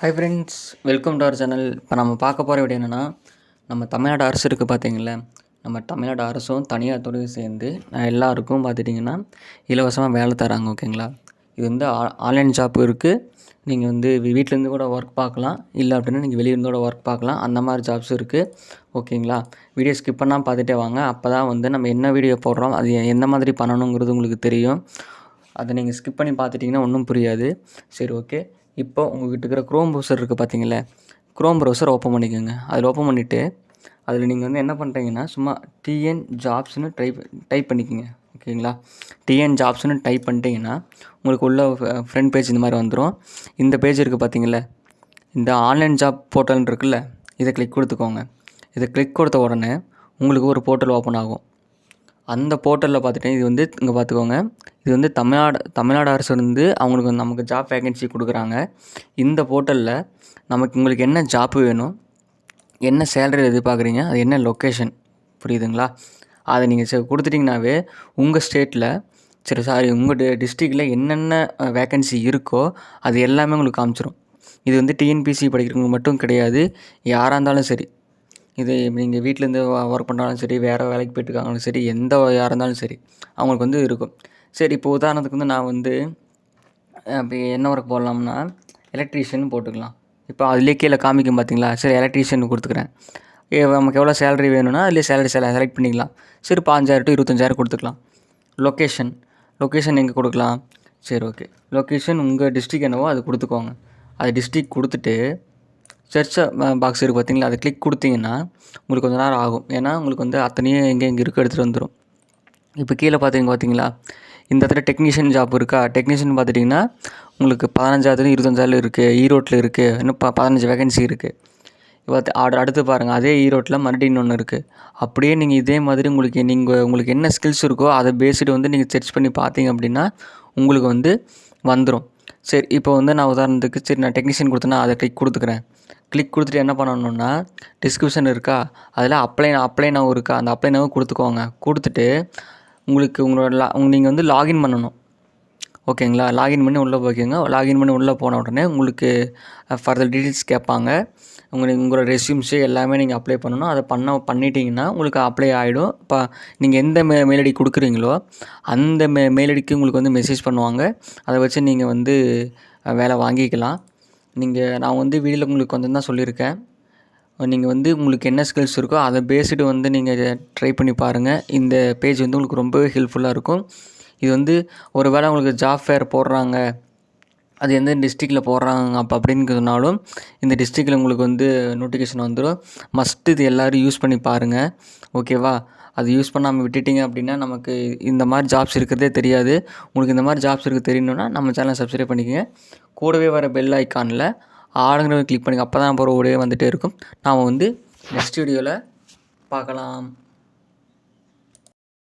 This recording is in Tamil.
Hi friends welcome to our channel இப்போ நம்ம பார்க்க போகிற வீடியோ என்னென்னா நம்ம தமிழ்நாடு அரசு இருக்குது பார்த்தீங்களா நம்ம தமிழ்நாடு அரசும் தனியார் துறையும் சேர்ந்து எல்லாருக்கும் பார்த்துட்டிங்கன்னா இலவசமாக வேலை தராங்க ஓகேங்களா இது வந்து ஆன்லைன் ஜாப் இருக்குது நீங்கள் வந்து வீட்டிலேருந்து கூட ஒர்க் பார்க்கலாம். இல்லை அப்படின்னா நீங்கள் வெளியிருந்து கூட ஒர்க் பார்க்கலாம். அந்த மாதிரி ஜாப்ஸும் இருக்குது ஓகேங்களா வீடியோ ஸ்கிப் பண்ணால் பார்த்துட்டே வாங்க. அப்போ தான் வந்து நம்ம என்ன வீடியோ போடுறோம் அது எந்த மாதிரி பண்ணணுங்கிறது உங்களுக்கு தெரியும். அதை நீங்கள் ஸ்கிப் பண்ணி பார்த்துட்டிங்கன்னா ஒன்றும் புரியாது. சரி ஓகே இப்போ உங்கள்கிட்ட இருக்கிற க்ரோம் ப்ரௌசர் இருக்குது பார்த்தீங்களா க்ரோம் ப்ரௌசர் ஓப்பன் பண்ணிக்கோங்க. அதில் ஓப்பன் பண்ணிவிட்டு அதில் நீங்கள் வந்து என்ன பண்ணுறீங்கன்னா சும்மா டிஎன் ஜாப்ஸ்னு டைப் டைப் பண்ணிக்கோங்க. ஓகேங்களா? டிஎன் ஜாப்ஸ்னு டைப் பண்ணிட்டீங்கன்னா உங்களுக்கு உள்ள ஃப்ரண்ட் பேஜ் இந்த மாதிரி வந்துடும் இந்த பேஜ் இருக்குது பார்த்தீங்களா இந்த ஆன்லைன் ஜாப் போர்ட்டல் இருக்குல்ல இதை கிளிக் கொடுத்துக்கோங்க. இதை கிளிக் கொடுத்த உடனே உங்களுக்கு ஒரு போர்ட்டல் ஓப்பன் ஆகும். அந்த போர்ட்டலில் பார்த்துட்டேன். இது வந்து இங்கே பார்த்துக்கோங்க. இது வந்து தமிழ்நாடு தமிழ்நாடு அரசு வந்து அவங்களுக்கு நமக்கு ஜாப் வேகன்சி கொடுக்குறாங்க. இந்த போர்ட்டலில் நமக்கு உங்களுக்கு என்ன ஜாப் வேணும் என்ன சேலரி எதிர்பார்க்குறீங்க அது என்ன லொக்கேஷன் புரியுதுங்களா? அதை நீங்கள் கொடுத்துட்டிங்கனாவே உங்கள் ஸ்டேட்டில் சரி சாரி உங்கள் டிஸ்ட்ரிக்டில் என்னென்ன வேக்கன்சி இருக்கோ அது எல்லாமே உங்களுக்கு காமிச்சிரும். இது வந்து டிஎன்பிசி படிக்கிறவங்க மட்டும் கிடையாது. யாராக இருந்தாலும் சரி இது நீங்கள் வீட்டிலேருந்து ஒர்க் பண்ணுறாலும் சரி வேறு வேலைக்கு போயிட்டுருக்காங்களும் சரி எந்த யாராக இருந்தாலும் சரி அவங்களுக்கு வந்து இருக்கும். சரி இப்போ உதாரணத்துக்கு வந்து நான் வந்து இப்போ என்ன ஒர்க் போடலாம்னா எலக்ட்ரீஷியன் போட்டுக்கலாம். இப்போ அதுலேயே கீழே காமிக்கும் பார்த்தீங்களா சரி எலக்ட்ரீஷியன் கொடுத்துக்கிறேன். நமக்கு எவ்வளோ சேலரி வேணும்னா அதுலேயே சேலரி செல செலக்ட் பண்ணிக்கலாம். சரி பாஞ்சாயிரம் டு இருபத்தஞ்சாயிரம் கொடுத்துக்கலாம். லொக்கேஷன் லொக்கேஷன் எங்கே கொடுக்கலாம்? சரி ஓகே லொக்கேஷன் உங்கள் டிஸ்ட்ரிக் என்னவோ அது கொடுத்துக்கோங்க. அது டிஸ்ட்ரிக் கொடுத்துட்டு சர்ச் பாக்ஸ் இருக்குது பார்த்தீங்களா? அதை கிளிக் கொடுத்தீங்கன்னா உங்களுக்கு கொஞ்சம் நேரம் ஆகும். ஏன்னா உங்களுக்கு வந்து அத்தனையும் எங்கே எங்கே இருக்க எடுத்துகிட்டு வந்துடும் இப்போ கீழே பார்த்தீங்க பார்த்தீங்களா? இந்த இடத்துல டெக்னீஷியன் ஜாப் இருக்கா? டெக்னீஷியன் பார்த்துட்டிங்கன்னா உங்களுக்கு பதினஞ்சாவது இருபத்தஞ்சாவது இருக்குது ஈரோட்டில் இருக்குது இன்னும் ப பதினஞ்சு வேகன்சி இருக்குது இப்போ ஆர்டர் அடுத்து பாருங்கள் அதே ஈரோட்டில் மறுபடியும் இன்னொன்று இருக்குது அப்படியே நீங்கள் இதே மாதிரி உங்களுக்கு நீங்கள் உங்களுக்கு என்ன ஸ்கில்ஸ் இருக்கோ அதை பேஸ்டு வந்து நீங்கள் சர்ச் பண்ணி பார்த்தீங்க அப்படின்னா உங்களுக்கு வந்து வந்துடும் சரி இப்போ வந்து நான் உதாரணத்துக்கு சரி நான் டெக்னீஷியன் கொடுத்தேன்னா அதை கிளிக் கொடுத்துக்கிறேன். கிளிக் கொடுத்துட்டு என்ன பண்ணணுன்னா டிஸ்கிரிப்ஷன் இருக்கா? அதில் அப்ளை அப்ளை நவ் இருக்கா? அந்த அப்ளை நவ் கொடுத்துக்கோங்க. கொடுத்துட்டு உங்களுக்கு உங்களோட லா நீங்கள் வந்து லாகின் பண்ணணும். ஓகேங்களா? லாகின் பண்ணி உள்ளே போய்க்கோங்க. லாகின் பண்ணி உள்ளே போன உடனே உங்களுக்கு ஃபர்தர் டீட்டெயில்ஸ் கேட்பாங்க. உங்களுக்கு உங்களோட ரெஸ்யூம்ஸு எல்லாமே நீங்கள் அப்ளை பண்ணணும். அதை பண்ண பண்ணிட்டீங்கன்னா உங்களுக்கு அப்ளை ஆகிடும் இப்போ நீங்கள் எந்த மெ மெயில் ஐடி கொடுக்குறீங்களோ அந்த மெ மெயில் ஐடிக்கு உங்களுக்கு வந்து மெசேஜ் பண்ணுவாங்க. அதை வச்சு நீங்கள் வந்து வேலை வாங்கிக்கலாம். நீங்கள் நான் வந்து வீடியோவில் உங்களுக்கு கொஞ்சம் தான் சொல்லியிருக்கேன். நீங்கள் வந்து உங்களுக்கு என்ன ஸ்கில்ஸ் இருக்கோ அதை பேஸ்டு வந்து நீங்கள் ட்ரை பண்ணி பாருங்கள் இந்த பேஜ் வந்து உங்களுக்கு ரொம்பவே ஹெல்ப்ஃபுல்லாக இருக்கும். இது வந்து ஒரு வேளை உங்களுக்கு ஜாப் ஃபேர் போடுறாங்க அது எந்த டிஸ்ட்ரிக்டில் போடுறாங்க அப்போ அப்படின்னு இந்த டிஸ்ட்ரிக்டில் உங்களுக்கு வந்து நோட்டிஃபிகேஷன் வந்துடும் மஸ்ட்டு இது எல்லோரும் யூஸ் பண்ணி பாருங்கள் ஓகேவா அது யூஸ் பண்ணாமல் விட்டுட்டிங்க அப்படின்னா நமக்கு இந்த மாதிரி ஜாப்ஸ் இருக்கிறதே தெரியாது. உங்களுக்கு இந்த மாதிரி ஜாப்ஸ் இருக்குது தெரியணுன்னா நம்ம சேனலை சப்ஸ்கிரைப் பண்ணிக்கோங்க. கூடவே வர பெல் ஐக்கானில் ஆளுங்கிறவங்க கிளிக் பண்ணுங்கள் அப்போ தான் போகிற ஓடவே வந்துகிட்டே இருக்கும். நாம் வந்து நெக்ஸ்ட் வீடியோவில் பார்க்கலாம்.